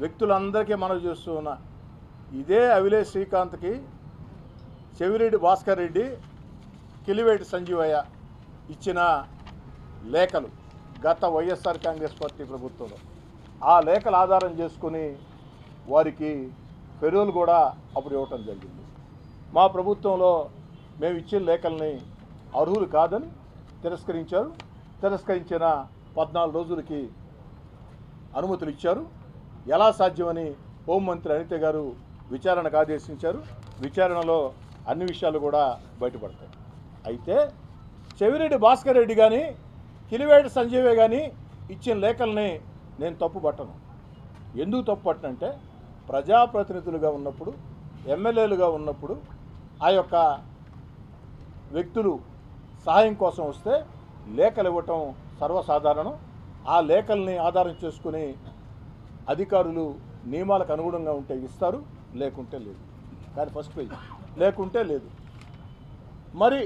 వ్యక్తులందరికీ మనవి చేస్తూ ఉన్నా ఇదే అవిలేష్ శ్రీకాంత్కి చెవిరెడ్డి భాస్కర్ రెడ్డి కిలివేటి సంజీవయ్య ఇచ్చిన లేఖలు గత వైఎస్ఆర్ కాంగ్రెస్ పార్టీ ప్రభుత్వంలో. ఆ లేఖలు ఆధారం చేసుకుని వారికి పెరువులు కూడా అప్పుడు ఇవ్వటం జరిగింది. మా ప్రభుత్వంలో మేము ఇచ్చిన లేఖల్ని అర్హులు కాదని తిరస్కరించారు. తిరస్కరించిన పద్నాలుగు రోజులకి అనుమతులు ఇచ్చారు. ఎలా సాధ్యమని హోంమంత్రి అనిత గారు విచారణకు ఆదేశించారు. విచారణలో అన్ని విషయాలు కూడా బయటపడతాయి. అయితే చెవిరెడ్డి భాస్కర్ రెడ్డి కానీ కిలివేటి సంజీవే కానీ ఇచ్చిన లేఖల్ని నేను తప్పు పట్టను ఎందుకు తప్పు పట్టనంటే ప్రజాప్రతినిధులుగా ఉన్నప్పుడు ఎమ్మెల్యేలుగా ఉన్నప్పుడు ఆ యొక్క వ్యక్తులు సహాయం కోసం వస్తే లేఖలు ఇవ్వటం సర్వసాధారణం. ఆ లేఖల్ని ఆధారం చేసుకుని అధికారులు నియమాలకు అనుగుణంగా ఉంటే ఇస్తారు లేకుంటే లేదు. కానీ ఫస్ట్ పేజ్ లేకుంటే లేదు. మరి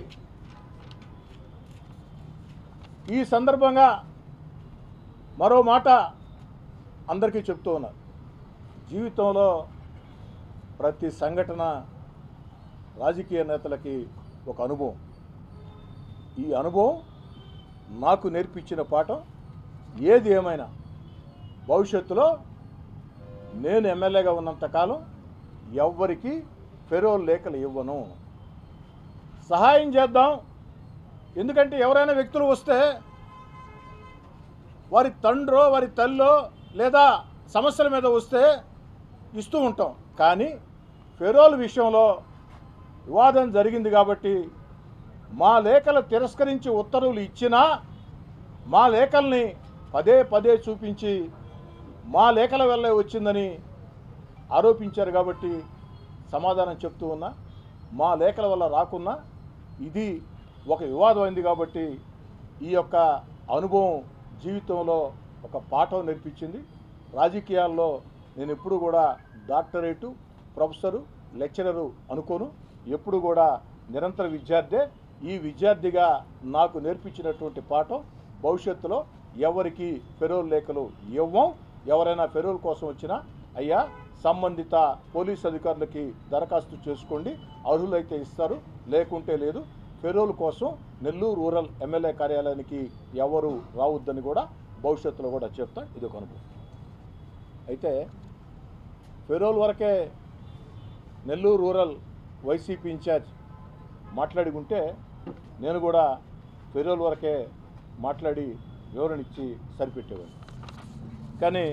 ఈ సందర్భంగా మరో మాట అందరికీ చెప్తూ ఉన్నారు జీవితంలో ప్రతి సంఘటన రాజకీయ నేతలకి ఒక అనుభవం. ఈ అనుభవం నాకు నేర్పించిన పాఠం ఏది ఏమైనా భవిష్యత్తులో నేను ఎమ్మెల్యేగా ఉన్నంతకాలం ఎవ్వరికి ఫెరోల్ లేఖలు ఇవ్వను. సహాయం చేద్దాం. ఎందుకంటే ఎవరైనా వ్యక్తులు వస్తే వారి తండ్రో వారి తల్లో లేదా సమస్యల మీద వస్తే ఇస్తూ ఉంటాం. కానీ ఫెరోల్ విషయంలో వివాదం జరిగింది కాబట్టి మా లేఖలు తిరస్కరించి ఉత్తర్వులు ఇచ్చినా మా లేఖల్ని పదే పదే చూపించి మా లేఖల వల్లే వచ్చిందని ఆరోపించారు కాబట్టి సమాధానం చెప్తూ ఉన్నా మా లేఖల వల్ల రాకున్నా ఇది ఒక వివాదమైంది కాబట్టి ఈ యొక్క అనుభవం జీవితంలో ఒక పాఠం నేర్పించింది. రాజకీయాల్లో నేను ఎప్పుడు కూడా డాక్టరేటు ప్రొఫెసరు లెక్చరరు అనుకోను. ఎప్పుడు కూడా నిరంతర విద్యార్థే. ఈ విద్యార్థిగా నాకు నేర్పించినటువంటి పాఠం భవిష్యత్తులో ఎవరికి ఫెరోల్ లేఖలు ఇవ్వం ఎవరైనా ఫెరోల్ కోసం వచ్చినా అయ్యా సంబంధిత పోలీస్ అధికారులకి దరఖాస్తు చేసుకోండి. అర్హులైతే ఇస్తారు లేకుంటే లేదు. ఫెరోల్ కోసం నెల్లూరు రూరల్ ఎమ్మెల్యే కార్యాలయానికి ఎవరు రావద్దని కూడా భవిష్యత్తులో కూడా చెప్తా ఇది ఒక అనుభవం. అయితే ఫెరోల్ వరకే నెల్లూరు రూరల్ వైసీపీ ఇన్ఛార్జ్ మాట్లాడి ఉంటే నేను కూడా ఫెరోల్ వరకే మాట్లాడి వివరణ ఇచ్చి సరిపెట్టేవాడిని. కానీ